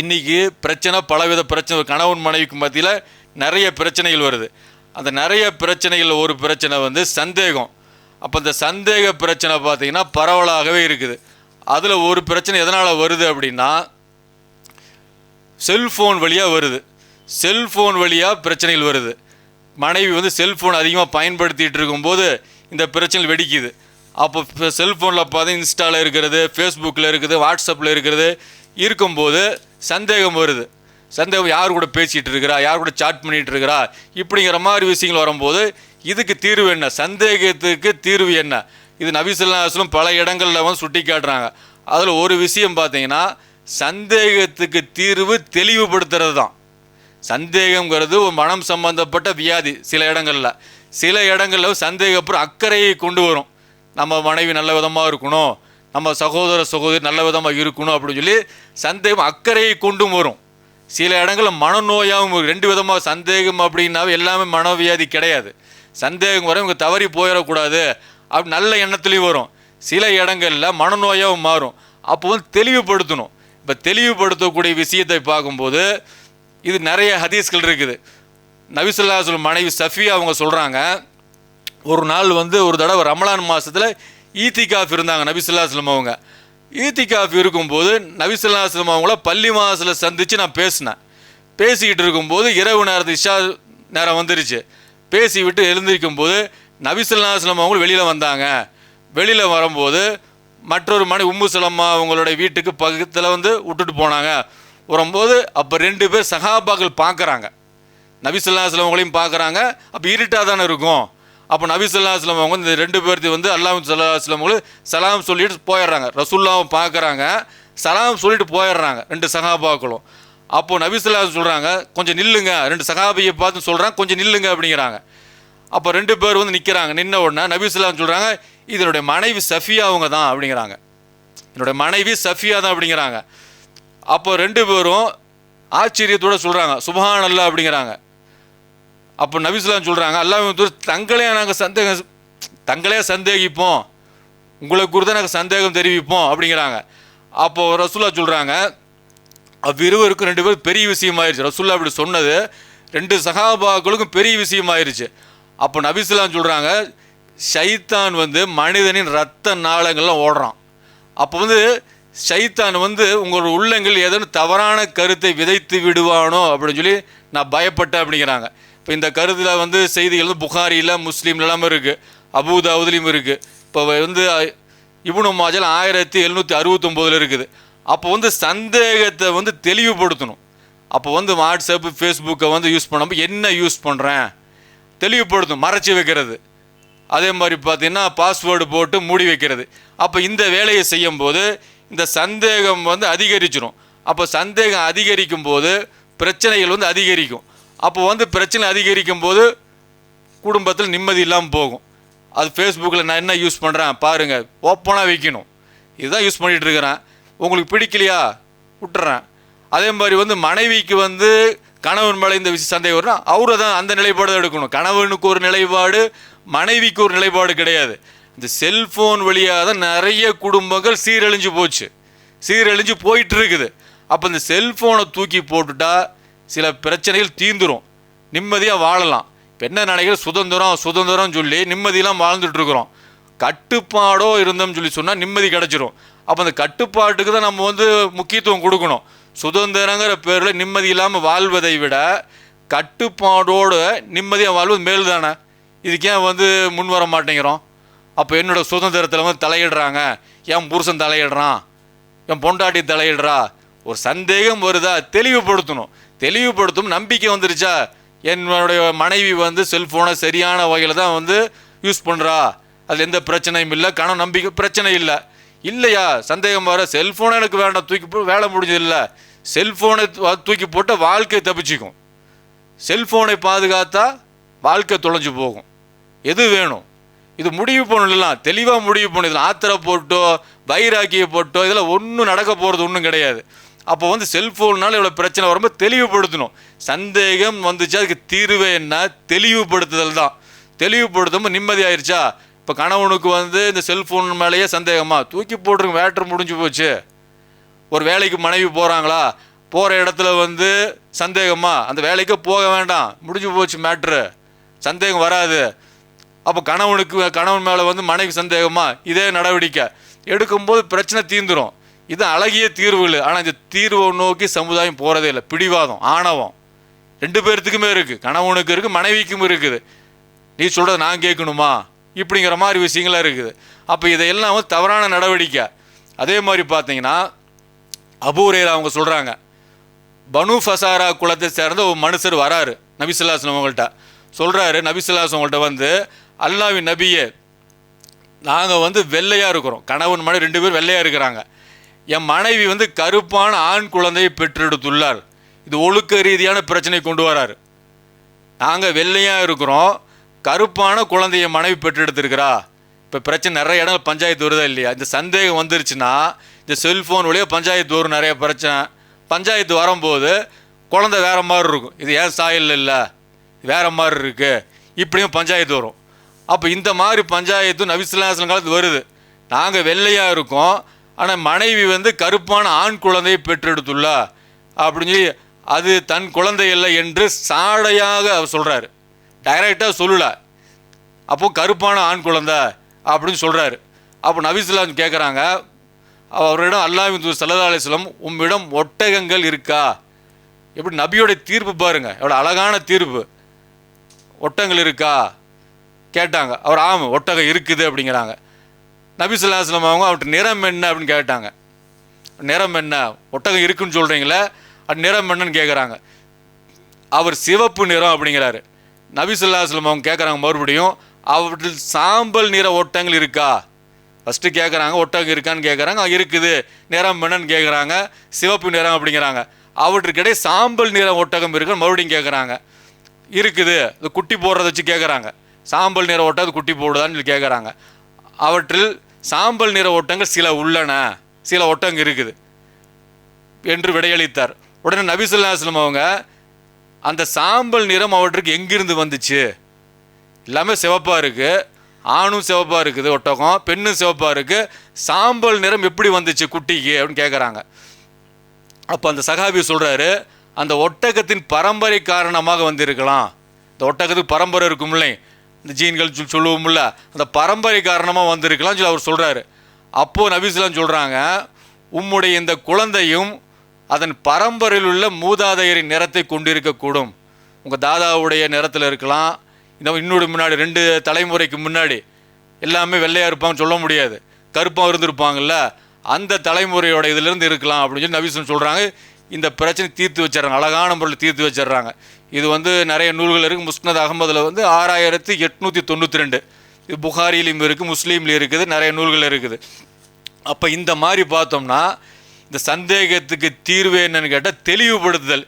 இன்னைக்கு பிரச்சனை பலவித பிரச்சனை கணவன் மனைவிக்கு மத்தியில் நிறைய பிரச்சனைகள் வருது. அந்த நிறைய பிரச்சனைகள் ஒரு பிரச்சனை வந்து சந்தேகம். அப்போ இந்த சந்தேக பிரச்சனை பார்த்தீங்கன்னா பரவலாகவே இருக்குது. அதில் ஒரு பிரச்சனை எதனால் வருது அப்படின்னா செல்ஃபோன் வழியாக வருது. செல்ஃபோன் வழியாக பிரச்சனைகள் வருது. மனைவி வந்து செல்ஃபோன் அதிகமாக பயன்படுத்திகிட்டு இருக்கும்போது இந்த பிரச்சனை வெடிக்குது. அப்போ இப்போ செல்ஃபோனில் பார்த்தா இன்ஸ்டாவில் இருக்கிறது ஃபேஸ்புக்கில் இருக்குது வாட்ஸ்அப்பில் இருக்கிறது இருக்கும்போது சந்தேகம் வருது. சந்தேகம் யார் கூட பேசிகிட்டு இருக்கிறா யார் கூட சாட் பண்ணிகிட்டு இருக்கிறா இப்படிங்கிற மாதிரி விஷயங்கள் வரும்போது இதுக்கு தீர்வு என்ன? சந்தேகத்துக்கு தீர்வு என்ன? இது நபிசுல்லாஸ்லும் பல இடங்களில் வந்து சுட்டி காட்டுறாங்க அதில் ஒரு விஷயம் பார்த்தீங்கன்னா சந்தேகத்துக்கு தீர்வு தெளிவுபடுத்துறது தான் சந்தேகங்கிறது ஒரு மனம் சம்பந்தப்பட்ட வியாதி சில இடங்களில். சில இடங்களில் சந்தேகப்புறம் அக்கறையை கொண்டு வரும். நம்ம மனைவி நல்ல விதமாக இருக்கணும் நம்ம சகோதர சகோதரி நல்ல விதமாக இருக்கணும் அப்படின்னு சொல்லி சந்தேகம் அக்கறையை கொண்டும் வரும். சில இடங்களில் மனநோயாகவும் ரெண்டு விதமாக சந்தேகம் அப்படின்னாவே எல்லாமே மனவியாதி கிடையாது. சந்தேகம் வரும் இவங்க தவறி போயிடக்கூடாது. அப்படி நல்ல எண்ணத்துலேயும் வரும். சில இடங்களில் மனநோயாகவும் மாறும். அப்போ வந்து தெளிவுபடுத்தணும். இப்போ தெளிவுபடுத்தக்கூடிய விஷயத்தை பார்க்கும்போது இது நிறைய ஹதீஸ்கள் இருக்குது. நபிசுல்லாசுல் மனைவி சஃபியா அவங்க சொல்கிறாங்க ஒரு நாள் வந்து ஒரு தடவை ரமலான் மாதத்தில் ஈத்திகாஃப் இருந்தாங்க நபிசுல்லாஸ்லம் அவங்க. ஈத்திகாஃப் இருக்கும்போது நபிசுல்லாஸ்லம் அவங்கள பள்ளி மாதத்தில் சந்தித்து நான் பேசினேன். பேசிக்கிட்டு இருக்கும்போது இரவு நேரத்து இஷா நேரம் வந்துருச்சு. பேசி விட்டு எழுந்திருக்கும் போது நபிசுல்லாஸ்லம் அவங்க வெளியில் வந்தாங்க. வெளியில் வரும்போது மற்றொரு மணி உம்மு சலம்மா அவங்களுடைய வீட்டுக்கு பக்கத்தில் வந்து விட்டுட்டு போனாங்க. வரும்போது அப்போ ரெண்டு பேர் சகாபாக்கள் பார்க்குறாங்க நபிசுல்லாஸ்லம் அவங்களையும் பார்க்குறாங்க அப்போ இருட்டாக தானே இருக்கும். அப்போ நபிசுல்லாஸ்லம் அவங்க இந்த ரெண்டு பேர்த்தையும் வந்து அல்லாஹ் சல்லாஹ்லம் அவங்களும் சலாம் சொல்லிட்டு போயிடுறாங்க. ரசுல்லாவும் பார்க்குறாங்க. சலாம் சொல்லிட்டு போயிடுறாங்க. ரெண்டு சகாபாக்களும் அப்போது நபிசுல்லா சொல்கிறாங்க கொஞ்சம் நில்லுங்க. ரெண்டு சகாபியை பார்த்து சொல்கிறாங்க கொஞ்சம் நில்லுங்க அப்படிங்கிறாங்க. அப்போ ரெண்டு பேர் வந்து நிற்கிறாங்க நின்ன உடனே நபிசுல்லாம் சொல்கிறாங்க இதனுடைய மனைவி சஃபியா அவங்க தான் அப்படிங்கிறாங்க. என்னுடைய மனைவி சஃபியா தான் அப்படிங்கிறாங்க. அப்போ ரெண்டு பேரும் ஆச்சரியத்தோட சொல்கிறாங்க சுபஹான் அல்லா அப்படிங்கிறாங்க. அப்போ நபிசுல்லாம் சொல்கிறாங்க அல்லாஹ் தங்களே நாங்கள் சந்தேகம் தங்களே சந்தேகிப்போம். உங்களை குறித்து நாங்கள் சந்தேகம் தெரிவிப்போம் அப்படிங்கிறாங்க. அப்போது ரசுல்லா சொல்கிறாங்க அவ்விருவருக்கும் ரெண்டு பேரும் பெரிய விஷயமாயிருச்சு ரசுல்லா அப்படி சொன்னது ரெண்டு சகாபாக்களுக்கும் பெரிய விஷயமாயிருச்சு அப்போ நபிசுல்லாம் சொல்கிறாங்க ஷைத்தான் வந்து மனிதனின் ரத்த நாளங்கள்லாம் ஓடுறான். அப்போ வந்து ஷைத்தான் வந்து உங்களோட உள்ளங்கள் ஏதோ தவறான கருத்தை விதைத்து விடுவானோ அப்படின்னு சொல்லி நான் பயப்பட்டேன் அப்படிங்கிறாங்க. இப்போ இந்த கருத்தில் வந்து செய்திகள் வந்து புகாரியில் முஸ்லீம்லாம் இருக்குது அபூதாவுதுலேயும் இருக்குது இப்போ வந்து இபுனு மாஜல் ஆயிரத்தி எழுநூற்றி அறுபத்தொம்போதில் இருக்குது. அப்போ வந்து சந்தேகத்தை வந்து தெளிவுபடுத்தணும். அப்போ வந்து வாட்ஸ்அப்பு ஃபேஸ்புக்கை வந்து யூஸ் பண்ணாமல் என்ன யூஸ் பண்ணுறேன் தெளிவுபடுத்தும் மறைச்சி வைக்கிறது. அதே மாதிரி பார்த்தீங்கன்னா பாஸ்வேர்டு போட்டு மூடி வைக்கிறது. அப்போ இந்த வேலையை செய்யும்போது இந்த சந்தேகம் வந்து அதிகரிச்சிடும் அப்போ சந்தேகம் அதிகரிக்கும் போது பிரச்சனைகள் வந்து அதிகரிக்கும். அப்போ வந்து பிரச்சனை அதிகரிக்கும் போது குடும்பத்தில் நிம்மதி இல்லாமல் போகும். அது ஃபேஸ்புக்கில் நான் என்ன யூஸ் பண்ணுறேன் பாருங்கள் ஓப்பனாக வைக்கணும். இதுதான் யூஸ் பண்ணிகிட்டு இருக்கிறேன். உங்களுக்கு பிடிக்கலையா? விட்டுறேன். அதே மாதிரி வந்து மனைவிக்கு வந்து கணவன் மேலே இந்த விஷயம் சந்தேகம் வரும்னா அவரை தான் அந்த நிலைப்பாடு தான் எடுக்கணும். கணவனுக்கு ஒரு நிலைப்பாடு மனைவிக்கு ஒரு நிலைப்பாடு கிடையாது. இந்த செல்ஃபோன் வழியாக தான் நிறைய குடும்பங்கள் சீரழிஞ்சு போச்சு. சீரழிஞ்சு போயிட்டு இருக்குது. அப்போ இந்த செல்ஃபோனை தூக்கி போட்டுட்டா சில பிரச்சனைகள் தீந்துரும் நிம்மதியாக வாழலாம். இப்போ என்ன நினைக்கிற சுதந்திரம் சுதந்திரம் சொல்லி நிம்மதியெல்லாம் வாழ்ந்துட்டுருக்குறோம். கட்டுப்பாடோ இருந்தோம்னு சொல்லி சொன்னால் நிம்மதி கிடச்சிரும். அப்போ அந்த கட்டுப்பாட்டுக்கு தான் நம்ம வந்து முக்கியத்துவம் கொடுக்கணும். சுதந்திரங்கிற பேரில் நிம்மதி இல்லாமல் வாழ்வதை விட கட்டுப்பாடோடு நிம்மதியாக வாழ்வது மேல் தானே இதுக்கு ஏன் வந்து முன் வர மாட்டேங்கிறோம்? அப்போ என்னோட சுதந்திரத்தில் வந்து தலையிடுறாங்க. என் புருஷன் தலையிடுறான். என் பொண்டாட்டி தலையிடுறா. ஒரு சந்தேகம் வருதா? தெளிவுபடுத்தணும். தெளிவுபடுத்தும் நம்பிக்கை வந்துருச்சா? என்னுடைய மனைவி வந்து செல்ஃபோனை சரியான வகையில் தான் வந்து யூஸ் பண்ணுறா அதில் எந்த பிரச்சனையும் இல்லை. கணம் நம்பிக்கை பிரச்சனை இல்லை. இல்லையா? சந்தேகம் வர செல்ஃபோனை எனக்கு வேண்டாம். தூக்கி போ வேலை முடிஞ்சது இல்லை செல்ஃபோனை தூக்கி போட்டால் வாழ்க்கை தப்பிச்சிக்கும். செல்ஃபோனை பாதுகாத்தா வாழ்க்கை தொலைஞ்சு போகும். எது வேணும்? இது முடிவு பண்ணலாம் தெளிவாக முடிவு பண்ணு இதில் ஆத்திர போட்டோ வைராக்கியை போட்டோ இதில் ஒன்றும் நடக்க போகிறது ஒன்றும் கிடையாது. அப்போ வந்து செல்ஃபோன்னால இவ்வளோ பிரச்சனை வரும்போது தெளிவுபடுத்தணும். சந்தேகம் வந்துச்சு? அதுக்கு தீர்வு என்ன? தெளிவுபடுத்துதல் தான். தெளிவுபடுத்தும்போது நிம்மதியாயிருச்சா? இப்போ கணவனுக்கு வந்து இந்த செல்ஃபோன் மேலேயே சந்தேகமா? தூக்கி போட்டுருங்க வேட்டர் முடிஞ்சு போச்சு. ஒரு வேலைக்கு மனைவி போகிறாங்களா போகிற இடத்துல வந்து சந்தேகமா? அந்த வேலைக்கு போக வேண்டாம். முடிஞ்சு போச்சு மேட்ரு சந்தேகம் வராது. அப்போ கணவனுக்கு கணவன் மேலே வந்து மனைவி சந்தேகமா? இதே நடவடிக்கை. எடுக்கும்போது பிரச்சனை தீந்துடும் இது அழகிய தீர்வுகள். ஆனால் இந்த தீர்வை நோக்கி சமுதாயம் போகிறதே இல்லை. பிடிவாதம் ஆணவம். ரெண்டு பேர்த்துக்குமே இருக்குது கணவனுக்கு இருக்குது மனைவிக்கும் இருக்குது. நீ சொல்கிறத நான் கேட்கணுமா? இப்படிங்கிற மாதிரி விஷயங்களாக இருக்குது. அப்போ இதையெல்லாம் வந்து தவறான நடவடிக்கை. அதே மாதிரி பார்த்தீங்கன்னா அபூரேரா அவங்க சொல்கிறாங்க பனு ஃபசாரா குலத்தை சேர்ந்த ஒரு மனுஷர் வராரு. நபிசுல்லாஸ்லம் அவங்கள்ட்ட. சொல்கிறாரு நபிசுல்லாஸ் அவங்கள்ட்ட வந்து அல்லாவின் நபியே நாங்கள் வந்து வெள்ளையாக இருக்கிறோம். கணவன் மனைவி ரெண்டு பேர் வெள்ளையாக இருக்கிறாங்க. என் மனைவி வந்து கருப்பான ஆண் குழந்தையை பெற்றெடுத்துள்ளார். இது ஒழுக்க ரீதியான பிரச்சனை கொண்டு வரார். நாங்கள் வெள்ளையாக இருக்கிறோம். கருப்பான குழந்தைய மனைவி பெற்றெடுத்திருக்கிறா. இப்போ பிரச்சனை நிறைய இடம் பஞ்சாயத்து வருதா இல்லையா? இந்த சந்தேகம் வந்துருச்சுன்னா இந்த செல்ஃபோன் வழியாக பஞ்சாயத்து வரும் நிறைய பிரச்சனை. பஞ்சாயத்து வரும்போது குழந்தை வேறு மாதிரி இருக்கும். இது ஏன் சாயல் இல்லை? வேறு மாதிரி இருக்குது இப்படியும் பஞ்சாயத்து வரும். அப்போ இந்த மாதிரி பஞ்சாயத்து நபிசுல்லாசலம் காலத்து வருது. நாங்கள் வெள்ளையாக இருக்கோம். ஆனால் மனைவி வந்து கருப்பான ஆண் குழந்தையை பெற்றெடுத்துள்ளா அப்படின்னு சொல்லி அது தன் குழந்தை இல்லை என்று சாடையாக அவர் சொல்கிறாரு டைரெக்டாக சொல்லல. அப்போ கருப்பான ஆண் குழந்தை அப்படின்னு சொல்கிறாரு அப்போ நபிசுல்லாம் கேட்குறாங்க அவரிடம் அல்லாஹின் தூர் சல்லா அலிஸ்லம் உம்மிடம் ஒட்டகங்கள் இருக்கா? எப்படி நபியோடைய தீர்ப்பு பாருங்க. எவ்வளோ அழகான தீர்ப்பு. ஒட்டகங்கள் இருக்கா? கேட்டாங்க. அவர் ஆமாம் ஒட்டகம் இருக்குது அப்படிங்கிறாங்க. நபிசுல்லாஸ்லம் அவங்க அவர்கிட்ட நிறம் என்ன அப்படின்னு கேட்டாங்க. நிறம் என்ன? ஒட்டகம் இருக்குன்னு சொல்கிறீங்களே அது நிறம் என்னன்னு கேட்குறாங்க அவர் சிவப்பு நிறம் அப்படிங்கிறாரு. நபிசுல்லாஸ்லம் அவங்க கேட்குறாங்க மறுபடியும் அவற்றில் சாம்பல் நிற ஒட்டங்கள் இருக்கா? ஃபஸ்ட்டு கேட்குறாங்க ஒட்டகம் இருக்கான்னு கேட்குறாங்க இருக்குது நிறம் என்னன்னு கேட்குறாங்க சிவப்பு நிறம் அப்படிங்கிறாங்க. அவற்றுக்கிடையே சாம்பல் நிற ஒட்டகம் இருக்குன்னு மறுபடியும் கேட்குறாங்க இருக்குது இந்த குட்டி போடுறத வச்சு கேட்குறாங்க சாம்பல் நிற ஒட்டகம் அது குட்டி போடுதான்னு சொல்லி கேட்குறாங்க அவற்றில் சாம்பல் நிற ஒட்டங்கள் சில உள்ளன. சில ஓட்டங்கள் இருக்குது. என்று விடையளித்தார். உடனே நபிசுல்லாஸ்லம் அவங்க அந்த சாம்பல் நிறம் அவற்றுக்கு எங்கிருந்து வந்துச்சு? எல்லாமே சிவப்பாக இருக்குது ஆணும் சிவப்பாக இருக்குது ஒட்டகம் பெண்ணும் சிவப்பாக இருக்குது சாம்பல் நிறம் எப்படி வந்துச்சு குட்டிக்கு அப்படின்னு கேட்குறாங்க அப்போ அந்த சகாபி சொல்கிறாரு அந்த ஒட்டகத்தின் பரம்பரை காரணமாக வந்திருக்கலாம். இந்த ஒட்டகத்துக்கு பரம்பரை இருக்கும்ல இந்த ஜீன்கள் சொல் சொல்லுவோம்ல அந்த பரம்பரை காரணமாக வந்திருக்கலாம் சொல்லி அவர் சொல்கிறாரு அப்போது நபிஸ்லாம் சொல்கிறாங்க உம்முடைய இந்த குழந்தையும் அதன் பரம்பரையில் உள்ள மூதாதையரின் நிறத்தை கொண்டிருக்கக்கூடும். உங்கள் தாதாவுடைய நிறத்தில் இருக்கலாம் இன்னும் இன்னொரு முன்னாடி ரெண்டு தலைமுறைக்கு முன்னாடி எல்லாமே வெள்ளையாக இருப்பாங்கன்னு சொல்ல முடியாது. கருப்பாக இருந்திருப்பாங்கல்ல அந்த தலைமுறையோட இதிலிருந்து இருக்கலாம் அப்படின்னு சொல்லி நவீசன் சொல்கிறாங்க இந்த பிரச்சனை தீர்த்து வச்சிடுறாங்க. அழகான முறையில் தீர்த்து வச்சிடுறாங்க. இது வந்து நிறைய நூல்கள் இருக்குது முஸ்னத் அகமதில் வந்து ஆறாயிரத்தி எட்நூற்றி தொண்ணூற்றி ரெண்டு. இது புகாரிலையும் இருக்குது முஸ்லீம்லேயும் இருக்குது நிறைய நூல்கள் இருக்குது. அப்போ இந்த மாதிரி பார்த்தோம்னா இந்த சந்தேகத்துக்கு தீர்வு என்னன்னு கேட்டால் தெளிவுபடுத்துதல்.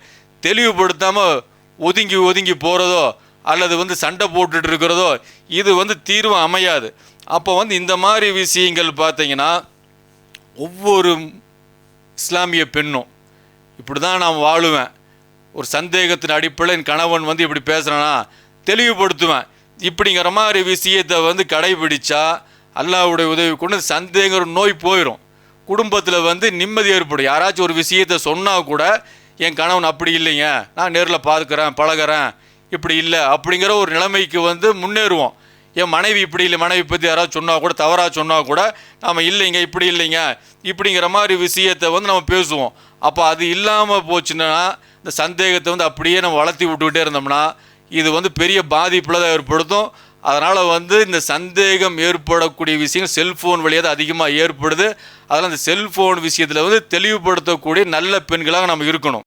தெளிவுபடுத்தாமல் ஒதுங்கி ஒதுங்கி போகிறதோ அல்லது வந்து சண்டை போட்டுட்டு இருக்கிறதோ இது வந்து தீர்வு அமையாது. அப்போ வந்து இந்த மாதிரி விஷயங்கள் பார்த்தீங்கன்னா ஒவ்வொரு இஸ்லாமிய பெண்ணும் இப்படி தான் நான் வாழுவேன். ஒரு சந்தேகத்தின் அடிப்படையில் என் கணவன் வந்து இப்படி பேசுகிறானா தெளிவுபடுத்துவேன். இப்படிங்கிற மாதிரி விஷயத்தை வந்து கடைபிடிச்சா அல்லாவுடைய உதவி கொண்டு சந்தேகங்கிற நோய் போயிடும் குடும்பத்தில் வந்து நிம்மதி ஏற்படும். யாராச்சும் ஒரு விஷயத்தை சொன்னால் கூட என் கணவன் அப்படி இல்லைங்க நான் நேரில் பார்க்குறேன் பழகுறேன் இப்படி இல்லை அப்படிங்கிற ஒரு நிலைமைக்கு வந்து முன்னேறுவோம். என் மனைவி இப்படி இல்லை மனைவி பற்றி யாராவது சொன்னால் கூட தவறாக சொன்னால் கூட நாம் இல்லைங்க இப்படி இல்லைங்க இப்படிங்கிற மாதிரி விஷயத்தை வந்து நம்ம பேசுவோம். அப்போ அது இல்லாமல் போச்சுன்னா இந்த சந்தேகத்தை வந்து அப்படியே நம்ம வளர்த்தி விட்டுக்கிட்டே இருந்தோம்னா இது வந்து பெரிய பாதிப்பில் தான் ஏற்படுத்தும். அதனால் வந்து இந்த சந்தேகம் ஏற்படக்கூடிய விஷயங்கள் செல்ஃபோன் வழியாக தான் அதிகமாக ஏற்படுது. அதனால் அந்த செல்ஃபோன் விஷயத்தில் வந்து தெளிவுபடுத்தக்கூடிய நல்ல பெண்களாக நம்ம இருக்கணும்.